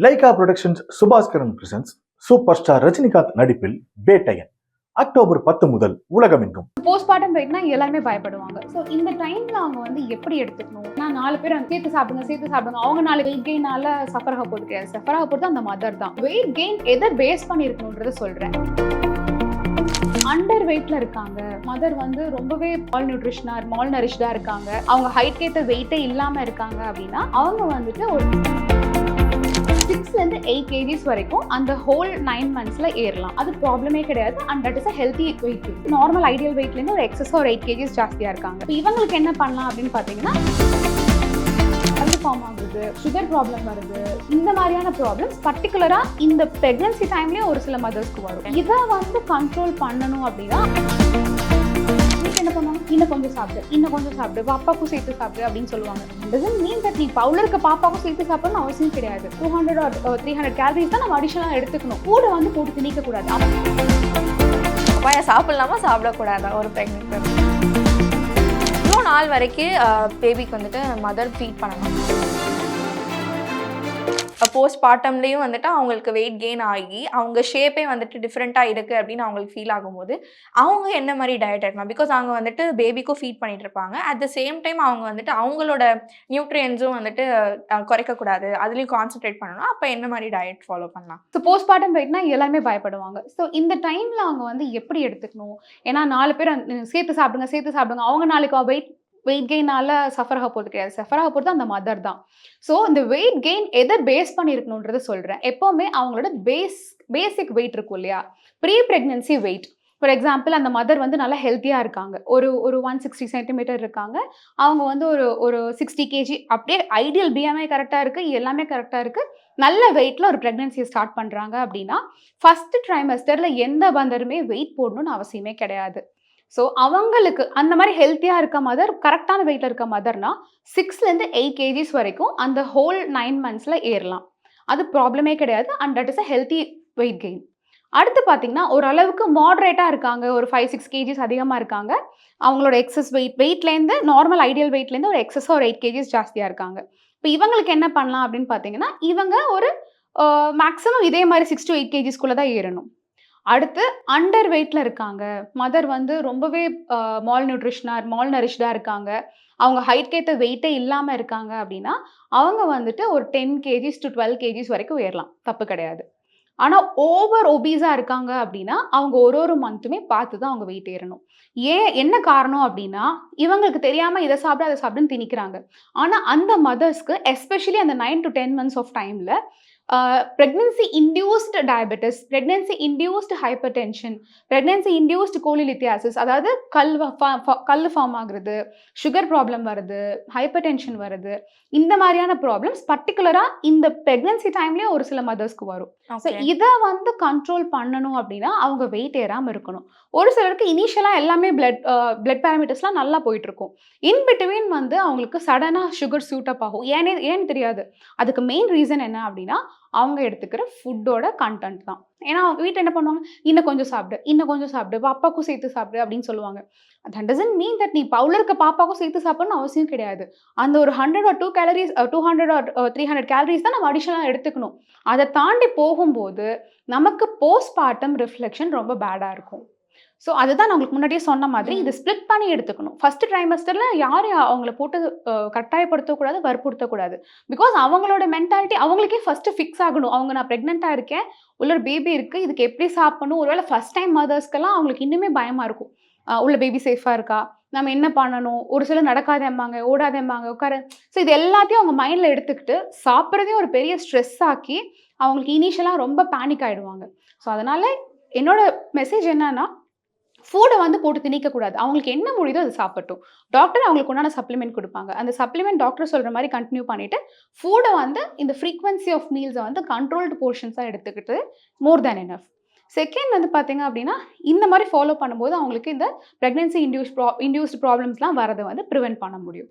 Lyca productions Subaskaran presents super star Rajinikanth நடிப்பில் Vettaiyan. October பத்து முதல் உலகமெங்கும். போஸ்ட்மார்ட்டம் வெயிட்னா எல்லாருமே பயப்படுவாங்க. ஸோ இந்த டைம்ல அவங்க வந்து எப்படி எடுத்துக்கணும்? நான் நாலு பேர் சேர்த்து சாப்பிடுங்க சேர்த்து சாப்பிடுங்க. அவங்க நாலு வெயிட் கெயினால சஃபர் ஆக கிடையாது சஃபர் ஆக அந்த மதர் தான். வெயிட் கெயின் எதை பேஸ் பண்ணியிருக்கணுன்றத சொல்றேன். அண்டர் வெயிட்ல இருக்காங்க. மதர் வந்து ரொம்பவே மால் நியூட்ரிஷனா மால் நரிஷ்டா இருக்காங்க. அவங்க ஹைட் ஏற்ற வெயிட்டே இல்லாம இருக்காங்க அப்படின்னா அவங்க வந்துட்டு ஒரு சிக்ஸ்லேருந்து எயிட் கேஜிஸ் வரைக்கும் அந்த ஹோல் நைன் மந்த்ஸில் ஏறலாம். அது ப்ராப்ளமே கிடையாது. And that is a healthy weight normal ideal வெயிட்லேருந்து ஒரு எக்ஸஸ் ஒரு எயிட் கேஜிஸ் ஜாஸ்தியாக இருக்காங்க. இப்போ இவங்களுக்கு என்ன பண்ணலாம் அப்படின்னு பார்த்தீங்கன்னா ஃபார்ம் ஆகுது சுகர் ப்ராப்ளம் வருது இந்த மாதிரியான ப்ராப்ளம்ஸ் பர்டிகுலராக இந்த ப்ரெக்னன்சி டைம்லேயே ஒரு சில மதர்ஸ்க்கு வரும். இதை வந்து கண்ட்ரோல் பண்ணணும் அப்படின்னா இன்னும் கொஞ்சம் சாப்பிடு இன்னும் கொஞ்சம் சாப்பிடு பாப்பாக்கும் சேர்த்து சாப்பிடு அப்படின்னு சொல்லுவாங்க. டசன் மீன் தட் நீ பவுல இருக்க பாப்பாக்கும் சேர்த்து சாப்பிடணும் அவசியம் கிடையாது. Two hundred three hundred calories தான் நம்ம அடிஷனலாக எடுத்துக்கணும். கூட வந்து போட்டு திணிக்க கூடாது பையன் சாப்பிடலாமா? சாப்பிடக்கூடாதா? ஒரு ப்ரெக்னென்ட் இவ்வளோ நாள் வரைக்கும் uh, பேபிக்கு வந்துட்டு மதர் ஃபீட் பண்ணணும். போஸ்ட் பார்ட்டம்லேயும் வந்துட்டு அவங்களுக்கு வெயிட் கெயின் ஆகி அவங்க ஷேப்பே வந்துட்டு டிஃப்ரெண்ட்டாக இருக்குது அப்படின்னு அவங்களுக்கு ஃபீல் ஆகும்போது அவங்க என்ன மாதிரி டயட் எடுக்கலாம் பிகாஸ் அவங்க வந்துட்டு பேபிக்கும் ஃபீட் பண்ணிட்டு இருப்பாங்க. அட் த சேம் டைம் அவங்க வந்துட்டு அவங்களோட நியூட்ரியன்ஸும் வந்துட்டு குறைக்கக்கூடாது. அதுலேயும் கான்சென்ட்ரேட் பண்ணணும். அப்போ என்ன மாதிரி டயட் ஃபாலோ பண்ணலாம்? ஸோ போஸ்ட்மார்ட்டம் வெயிட்னா எல்லாருமே பயப்படுவாங்க. ஸோ இந்த டைமில் அவங்க வந்து எப்படி எடுத்துக்கணும்? ஏன்னா நாலு பேர் சேர்த்து சாப்பிடுங்க சேர்த்து சாப்பிடுங்க. அவங்க நாளைக்கு வெயிட் வெயிட் கெயினால சஃபர் ஆக போகிறது கிடையாது. சஃபர் ஆக போகிறது அந்த மதர் தான். ஸோ இந்த வெயிட் கெயின் எதை பேஸ் பண்ணியிருக்கணுன்றத சொல்கிறேன் எப்போவுமே அவங்களோட பேஸ் பேசிக் வெயிட் இருக்கும் இல்லையா? Pre pregnancy weight for example அந்த மதர் வந்து நல்லா ஹெல்த்தியாக இருக்காங்க. ஒரு ஒரு ஒன் சிக்ஸ்டி சென்டிமீட்டர் இருக்காங்க. அவங்க வந்து ஒரு ஒரு சிக்ஸ்டி கேஜி அப்படியே ஐடியல் பிஎம்ஐ கரெக்டாக இருக்குது எல்லாமே கரெக்டாக இருக்குது நல்ல வெயிட்டில் ஒரு ப்ரெக்னென்சியை ஸ்டார்ட் பண்ணுறாங்க அப்படின்னா ஃபஸ்ட்டு ட்ரைமஸ்டரில் எந்த பந்தருமே வெயிட் போடணும்னு அவசியமே கிடையாது. ஸோ அவங்களுக்கு அந்த மாதிரி ஹெல்த்தியாக இருக்க மதர் கரெக்டான வெயிட்டில் இருக்க மதர்னா சிக்ஸ்லேருந்து எயிட் கேஜிஸ் வரைக்கும் அந்த ஹோல் நைன் மந்த்ஸில் ஏறலாம். அது ப்ராப்ளமே கிடையாது and that is a healthy weight gain அடுத்து பார்த்தீங்கன்னா ஓரளவுக்கு மாட்ரேட்டாக இருக்காங்க. ஒரு ஃபைவ் சிக்ஸ் கேஜிஸ் அதிகமாக இருக்காங்க. அவங்களோட எக்ஸஸ் வெயிட் வெயிட்லேருந்து நார்மல் ஐடியல் வெயிட்லேருந்து ஒரு எக்ஸஸாக ஒரு எயிட் கேஜிஸ் ஜாஸ்தியாக இருக்காங்க. இப்போ இவங்களுக்கு என்ன பண்ணலாம் அப்படின்னு பார்த்தீங்கன்னா இவங்க ஒரு மேக்ஸிமம் இதே மாதிரி சிக்ஸ் டு எயிட் கேஜிஸ்குள்ளே தான் ஏறணும். அடுத்து அண்டர் வெயிட்டில் இருக்காங்க. மதர் வந்து ரொம்பவே மால் நியூட்ரிஷனாக மால் நரிஷ்டாக இருக்காங்க. அவங்க ஹைட் ஏற்ற வெயிட்டே இல்லாமல் இருக்காங்க அப்படின்னா அவங்க வந்துட்டு ஒரு ten KGs to twelve KGs வரைக்கும் ஏறலாம் தப்பு கிடையாது. ஆனால் ஓவர் ஒபீஸாக இருக்காங்க அப்படின்னா அவங்க ஒரு ஒரு மந்த்துமே பார்த்து தான் அவங்க வெயிட் ஏறணும். ஏன் என்ன காரணம் அப்படின்னா இவங்களுக்கு தெரியாமல் இதை சாப்பிட அதை சாப்பிடுன்னு திணிக்கிறாங்க. ஆனால் அந்த மதர்ஸ்க்கு எஸ்பெஷலி அந்த nine to ten months of டைமில் pregnancy induced diabetes pregnancy induced hypertension pregnancy induced cholelithiasis அதாவது கல் கல் ஃபார்ம் ஆகுறது சுகர் ப்ராப்ளம் வருது ஹைப்பர் டென்ஷன் வருது இந்த மாதிரியான ப்ராப்ளம்ஸ் பர்டிகுலராக இந்த ப்ரெக்னென்சி டைம்லேயே ஒரு சில மதர்ஸ்க்கு வரும். ஸோ இதை வந்து கண்ட்ரோல் பண்ணணும் அப்படின்னா அவங்க வெயிட் ஏறாமல் இருக்கணும். ஒரு சிலருக்கு இனிஷியலாக எல்லாமே பிளட் பிளட் பேராமீட்டர்ஸ்லாம் நல்லா போயிட்டு இருக்கும். இன் பிட்வீன் வந்து அவங்களுக்கு சடனாக சுகர் சூட்டப் ஆகும். ஏனே ஏன்னு தெரியாது. அதுக்கு மெயின் ரீசன் என்ன அப்படின்னா அவங்க எடுத்துக்கிற ஃபுட்டோட கண்டென்ட் தான். ஏன்னா அவங்க வீட்டில் என்ன பண்ணுவாங்க? இன்னும் கொஞ்சம் சாப்பிடு இன்னும் கொஞ்சம் சாப்பிடு பாப்பாக்கும் சேர்த்து சாப்பிடு அப்படின்னு சொல்லுவாங்க. தட் டசன்ட் மீன் தட் நீ பவுல இருக்க பாப்பாக்கும் சேர்த்து சாப்பிடணும்னு அவசியம் கிடையாது. அந்த ஒரு hundred or two calories two hundred or three hundred calories தான் நம்ம அடிஷனலாக எடுத்துக்கணும். அதை தாண்டி போகும்போது நமக்கு போஸ்ட் பார்ட்டம் ரிஃப்ளெக்ஷன் ரொம்ப பேடாக இருக்கும். ஸோ அதுதான் நான் உங்களுக்கு முன்னாடியே சொன்ன மாதிரி இது ஸ்ப்ளிட் பண்ணி எடுத்துக்கணும். ஃபர்ஸ்ட் ட்ரைமஸ்டரில் யாரையும் அவங்கள போட்டு கட்டாயப்படுத்தக்கூடாது வற்புறுத்தக்கூடாது. பிகாஸ் அவங்களோட மென்டாலிட்டி அவங்களுக்கே ஃபஸ்ட்டு ஃபிக்ஸ் ஆகணும். அவங்க நான் ப்ரெக்னெண்ட்டாக இருக்கேன் உள்ள ஒரு பேபி இருக்குது இதுக்கு எப்படி சாப்பிடணும்? ஒருவேளை ஃபஸ்ட் டைம் மதர்ஸ்க்கெல்லாம் அவங்களுக்கு இன்னுமே பயமாக இருக்கும். உள்ள பேபி சேஃபாக இருக்கா? நம்ம என்ன பண்ணணும்? ஒரு சிலர் நடக்காதேம்பாங்க ஓடாதேம்பாங்க உட்கார. ஸோ இது எல்லாத்தையும் அவங்க மைண்டில் எடுத்துக்கிட்டு சாப்பிட்றதே ஒரு பெரிய ஸ்ட்ரெஸ் ஆக்கி அவங்களுக்கு இனிஷியலாக ரொம்ப பேனிக் ஆகிடுவாங்க ஸோ அதனால் என்னோட மெசேஜ் என்னன்னா ஃபுட்டை வந்து போட்டு திணிக்கக்கூடாது. அவங்களுக்கு என்ன முடியுதோ அது சாப்பிட்டும். டாக்டர் அவங்களுக்கு உண்டான சப்ளிமெண்ட் கொடுப்பாங்க. அந்த சப்ளிமெண்ட் டாக்டர் சொல்கிற மாதிரி கண்டினியூ பண்ணிவிட்டு ஃபுட்டை வந்து இந்த ஃப்ரீக்வன்சி ஆஃப் மீல்ஸை வந்து கண்ட்ரோல்டு போர்ஷன்ஸாக எடுத்துக்கிட்டு மோர் தேன் எனஃப் செகண்ட் வந்து பார்த்தீங்க அப்படின்னா இந்த மாதிரி ஃபாலோ பண்ணும்போது அவங்களுக்கு இந்த ப்ரெக்னென்சி இன்டியூஸ் ப்ரா இன்டியூஸ்டு ப்ராப்ளம்ஸ்லாம் வரதை வந்து ப்ரிவென்ட் பண்ண முடியும்.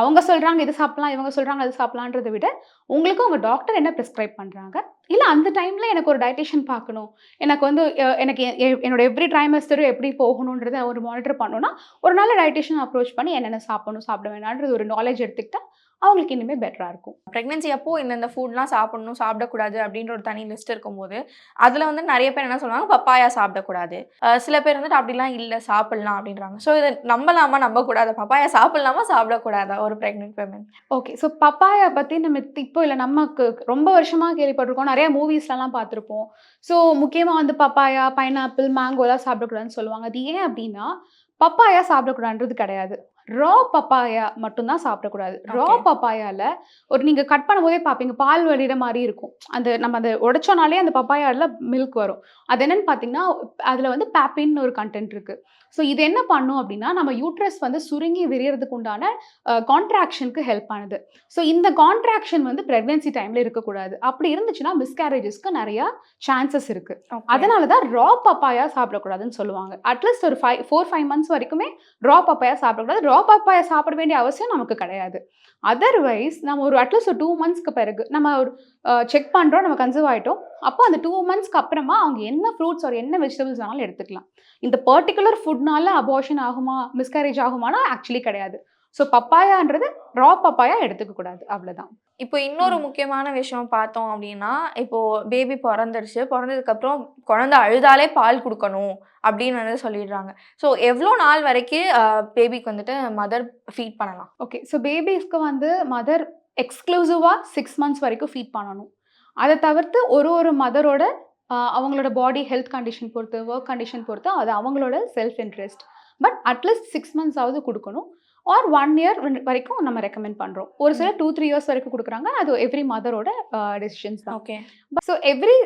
அவங்க சொல்றாங்க இது சாப்பிடலாம் இவங்க சொல்றாங்க அது சாப்பிடலான்றதை விட உங்களுக்கு உங்க டாக்டர் என்ன ப்ரிஸ்கிரைப் பண்றாங்க? இல்ல அந்த டைம்ல எனக்கு ஒரு டயட்டிஷியன் பார்க்கணும். எனக்கு வந்து எனக்கு என்னோட எவ்ரி ட்ரைமஸ்டரும் எப்படி போகணுன்றத ஒரு மானிட்டர் பண்ணணும்னா ஒரு நல்ல டயட்டிஷியன் அப்ரோச் பண்ணி என்னென்ன சாப்பிடணும் சாப்பிட வேணான்றது ஒரு நாலேஜ் எடுத்துக்கிட்டா அவங்களுக்கு இனிமேல் பெட்டராக இருக்கும். ப்ரெக்னென்சி அப்போ இந்தந்த ஃபுட்லாம் சாப்பிடணும் சாப்பிடக்கூடாது அப்படின்ற ஒரு தனி லிஸ்ட் இருக்கும்போது அதில் வந்து நிறைய பேர் என்ன சொல்லுவாங்க? பப்பாயா சாப்பிடக்கூடாது. சில பேர் வந்துட்டு அப்படிலாம் இல்லை சாப்பிடலாம் அப்படின்றாங்க. ஸோ இதை நம்பலாமா? நம்பக்கூடாது? பப்பாயா சாப்பிடலாமா? சாப்பிடக்கூடாதா? ஒரு pregnant women okay so papaya பற்றி நம்ம இப்போ இல்லை நமக்கு ரொம்ப வருஷமாக கேள்விப்பட்டிருக்கோம். நிறைய மூவிஸ்லலாம் பார்த்துருப்போம். ஸோ முக்கியமாக வந்து பப்பாயா பைனாப்பிள் மேங்கோலாம் சாப்பிடக்கூடாதுன்னு சொல்லுவாங்க. அது ஏன் அப்படின்னா பப்பாயா சாப்பிடக்கூடாதுன்றது கிடையாது. ரா பப்பாயா மட்டும்தான் சாப்பிடக்கூடாது. ரா. பப்பாயால ஒரு நீங்கள் கட் பண்ணும்போதே பார்ப்பீங்க பால் வடிகிற மாதிரி இருக்கும். அந்த நம்ம அதை உடைச்சோனாலே அந்த பப்பாயால மில்க் வரும். அது என்னன்னு பார்த்தீங்கன்னா அதில் வந்து பேப்பின்னு ஒரு கண்டென்ட் இருக்கு. ஸோ இது என்ன பண்ணும் அப்படின்னா நம்ம யூட்ரஸ் வந்து சுருங்கி விரியறதுக்கு உண்டான கான்ட்ராக்ஷனுக்கு ஹெல்ப் பண்ணுது ஸோ இந்த கான்ட்ராக்ஷன் வந்து ப்ரெக்னென்சி டைமில் இருக்கக்கூடாது. அப்படி இருந்துச்சுன்னா மிஸ்கேரேஜஸ்க்கு நிறையா சான்சஸ் இருக்கு. அதனால தான் ரா பப்பாயா சாப்பிடக்கூடாதுன்னு சொல்லுவாங்க. அட்லீஸ்ட் ஒரு ஃபைவ் ஃபோர் ஃபைவ் மந்த்ஸ் வரைக்குமே ரா பப்பாயா சாப்பிடக்கூடாது. ரா பப்பாயா சாப்பிட வேண்டிய அவசியம் நமக்கு கிடையாது. அதர்வைஸ் நம்ம ஒரு அட்லீஸ்ட் ஒரு டூ மந்த்ஸ்க்கு பிறகு நம்ம ஒரு செக் பண்ணுறோம் நம்ம கன்சர்வ் ஆகிட்டோம் அப்போ அந்த டூ மந்த்ஸ்க்கு அப்புறமா அவங்க என்ன ஃப்ரூட்ஸ் ஒரு என்ன வெஜிடபிள்ஸ் வேணாலும் எடுத்துக்கலாம். இந்த பர்டிகுலர் ஃபுட்னால அபார்ஷன் ஆகுமா மிஸ்கேரேஜ் ஆகுமானா ஆக்சுவலி கிடையாது. ஸோ பப்பாயான்றது ரா பப்பாயா எடுத்துக்க கூடாது. அவ்வளோதான் இப்போ இன்னொரு. முக்கியமான விஷயம் பார்த்தோம் அப்படின்னா இப்போ பேபி பிறந்துருச்சு. பிறந்ததுக்கு அப்புறம் குழந்தை அழுதாலே பால் கொடுக்கணும் அப்படின்னு வந்து சொல்லிடுறாங்க. ஸோ எவ்வளோ நாள் வரைக்கும் பேபிக்கு வந்துட்டு மதர் ஃபீட் பண்ணலாம்? ஓகே ஸோ பேபிஸ்க்கு வந்து மதர் எக்ஸ்க்ளூசிவாக சிக்ஸ் மந்த்ஸ் வரைக்கும் ஃபீட் பண்ணணும். அதை தவிர்த்து ஒரு ஒரு மதரோட அவங்களோட பாடி ஹெல்த் கண்டிஷன் பொறுத்து ஒர்க் கண்டிஷன் பொறுத்து அது அவங்களோட self interest but at least six months ஆவது கொடுக்கணும். ஆர் ஒன் இயர் வரைக்கும் நம்ம ரெக்கமெண்ட் பண்ணுறோம் ஒரு சில டூ த்ரீ இயர்ஸ் வரைக்கும் கொடுக்குறாங்க. அது எவ்ரி மதரோட டெசிஷன்ஸ் தான். Okay so every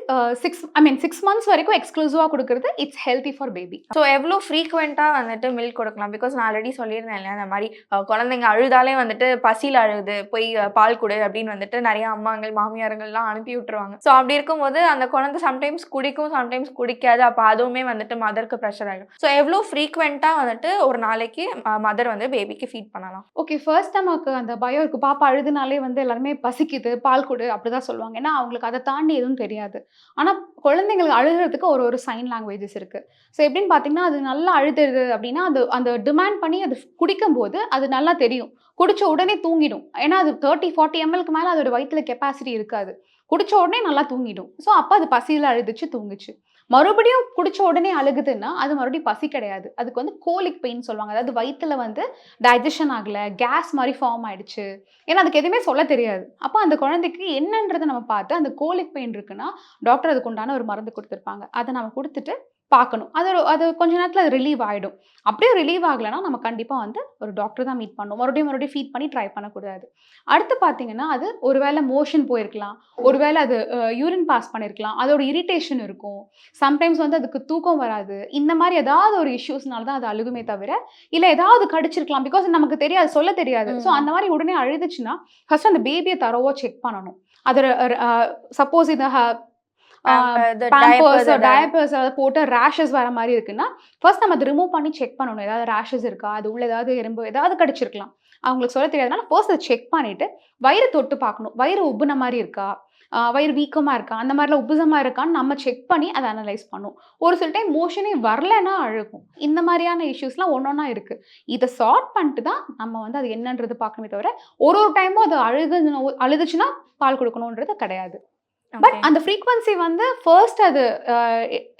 six I mean six months வரைக்கும் எக்ஸ்க்ளூசிவாக கொடுக்குறது it's healthy for baby so எவ்வளோ ஃப்ரீக்வெண்ட்டாக வந்துட்டு மில்க் கொடுக்கலாம்? பிகாஸ் நான் ஆல்ரெடி சொல்லியிருந்தேன் இல்லையா இந்த மாதிரி குழந்தைங்க அழுதாலே வந்துட்டு பசியில் அழுது போய் பால் கொடு அப்படின்னு வந்துட்டு நிறைய அம்மாங்கள் மாமியாருங்கள்லாம் அனுப்பி விட்டுருவாங்க. ஸோ அப்படி இருக்கும்போது அந்த குழந்தை சம்டைம்ஸ் குடிக்கும் சம்டைம்ஸ் குடிக்காது. அப்போ அதுவுமே வந்துட்டு மதருக்கு ப்ரெஷர் ஆகிடும் ஸோ எவ்வளோ ஃப்ரீக்வெண்ட்டாக வந்துட்டு ஒரு நாளைக்கு மதர் வந்து பேபிக்கு ஃபீட் பண்ணலாம். ஓகே ஃபர்ஸ்ட் நமக்கு அந்த பயம் இருக்கு. பாப்பா அழுதுனாலே வந்து எல்லாருமே பசிக்குது பால் கொடு அப்படிதான் சொல்லுவாங்க. ஏன்னா அவங்களுக்கு அதை தாண்டி எதுவும் தெரியாது. ஆனால் குழந்தைங்களுக்கு அழுகிறதுக்கு ஒரு ஒரு சைன் லாங்குவேஜஸ் இருக்கு. ஸோ எப்படின்னு பார்த்தீங்கன்னா அது நல்லா அழுதுறது அப்படின்னா அது அந்த டிமாண்ட் பண்ணி அது குடிக்கும்போது அது நல்லா தெரியும். குடிச்ச உடனே தூங்கிடும். ஏன்னா அது தேர்ட்டி ஃபார்ட்டி எம்எல்க்கு மேலே அதோட வயிற்றுல கெப்பாசிட்டி இருக்காது. குடிச்ச உடனே நல்லா தூங்கிடும். ஸோ அப்போ அது பசியில் அழுதுச்சு தூங்குச்சு. மறுபடியும் குடிச்ச உடனே அழுகுதுன்னா அது மறுபடியும் பசி கிடையாது. அதுக்கு வந்து கோலிக் பெயின் சொல்லுவாங்க. அதாவது வயிற்றுல வந்து டைஜஷன் ஆகலை கேஸ் மாதிரி ஃபார்ம் ஆயிடுச்சு. ஏன்னா அதுக்கு எதுவுமே சொல்ல தெரியாது. அப்போ அந்த குழந்தைக்கு என்னன்றதை நம்ம பார்த்து அந்த கோலிக் பெயின் இருக்குன்னா டாக்டர் அதுக்கு உண்டான ஒரு மருந்து கொடுத்துருப்பாங்க. அதை நம்ம கொடுத்துட்டு பார்க்கணும். அது ஒரு- அது கொஞ்ச நேரத்தில் அது ரிலீவ் ஆகிடும் அப்படியே ரிலீவ் ஆகலைன்னா நம்ம கண்டிப்பாக வந்து ஒரு டாக்டர் தான் மீட் பண்ணணும் மறுபடியும் மறுபடியும் ஃபீட் பண்ணி ட்ரை பண்ணக்கூடாது. அடுத்து பார்த்தீங்கன்னா அது ஒருவேளை மோஷன் போயிருக்கலாம். ஒருவேளை அது யூரின் பாஸ் பண்ணியிருக்கலாம் அதோட இரிட்டேஷன் இருக்கும். சம்டைம்ஸ் வந்து அதுக்கு தூக்கம் வராது. இந்த மாதிரி ஏதாவது ஒரு இஷ்யூஸ்னால தான் அது அழுகுமே தவிர இல்லை ஏதாவது கடிச்சிருக்கலாம். பிகாஸ் நமக்கு தெரியாது சொல்ல தெரியாது. ஸோ. அந்த மாதிரி உடனே அழுதுச்சுன்னா ஃபர்ஸ்ட் அந்த பேபியை தரவோ செக் பண்ணணும். அது சப்போஸ் பேம்பர்ஸ் டயப்பர்ஸ் ஏதாவது போட்டு ரேஷஸ் வர மாதிரி இருக்குன்னா ஃபர்ஸ்ட் நம்ம அதை ரிமூவ் பண்ணி செக் பண்ணணும். ஏதாவது ரேஷஸ் இருக்கா? அது உள்ள ஏதாவது எறும்பு ஏதாவது கடிச்சிருக்கலாம். அவங்களுக்கு சொல்ல தெரியாதனால ஃபர்ஸ்ட் அதை செக் பண்ணிட்டு வயிறு தொட்டு பார்க்கணும். வயிறு உப்புன மாதிரி இருக்கா? வயிறு வீக்கமாக இருக்கா? அந்த மாதிரிலாம் உப்புசமாக இருக்கான்னு நம்ம செக் பண்ணி அதை அனலைஸ் பண்ணும் ஒரு சில டைம் மோஷனே வரலைன்னா அழுகும். இந்த மாதிரியான இஷ்யூஸ்லாம் ஒன்றொன்னா இருக்குது இதை சார்ட் பண்ணிட்டு தான் நம்ம வந்து அது என்னன்றது பார்க்கணுமே தவிர ஒரு ஒரு டைமும் அது அழுகு அழுதுச்சுன்னா பால் கொடுக்கணுன்றது கிடையாது. பட் அந்த ஃப்ரீக்வன்சி வந்து ஃபர்ஸ்ட் அது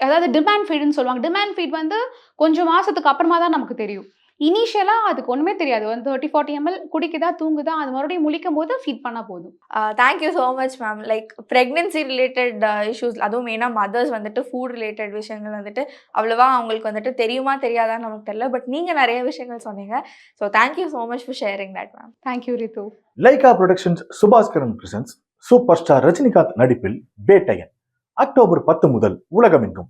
அதாவது டிமாண்ட் ஃபீடுன்னு சொல்லுவாங்க. டிமாண்ட் ஃபீட் வந்து கொஞ்சம் மாசத்துக்கு அப்புறமா தான் நமக்கு தெரியும். இனிஷியலாக அதுக்கு ஒன்றுமே தெரியாது. வந்து தேர்ட்டி ஃபார்ட்டி எம்எல் குடிக்குதா தூங்குதா அது மறுபடியும் முழிக்கும் போது ஃபீட் பண்ணால் போதும். Thank you so much ma'am like pregnancy related issues அதுவும் மெயினாக மதர்ஸ் வந்துட்டு ஃபுட் ரிலேட்டட் விஷயங்கள் வந்துட்டு அவ்வளோவா அவங்களுக்கு வந்துட்டு தெரியுமா தெரியாதான்னு நமக்கு தெரியல. பட் நீங்கள் நிறைய விஷயங்கள் சொன்னீங்க. So thank you so much for sharing that ma'am thank you Rithu Lyca productions Subaskaran presents super star Rajinikanth நடிப்பில் பேட்டையன். அக்டோபர் பத்து முதல் உலகமெங்கும்.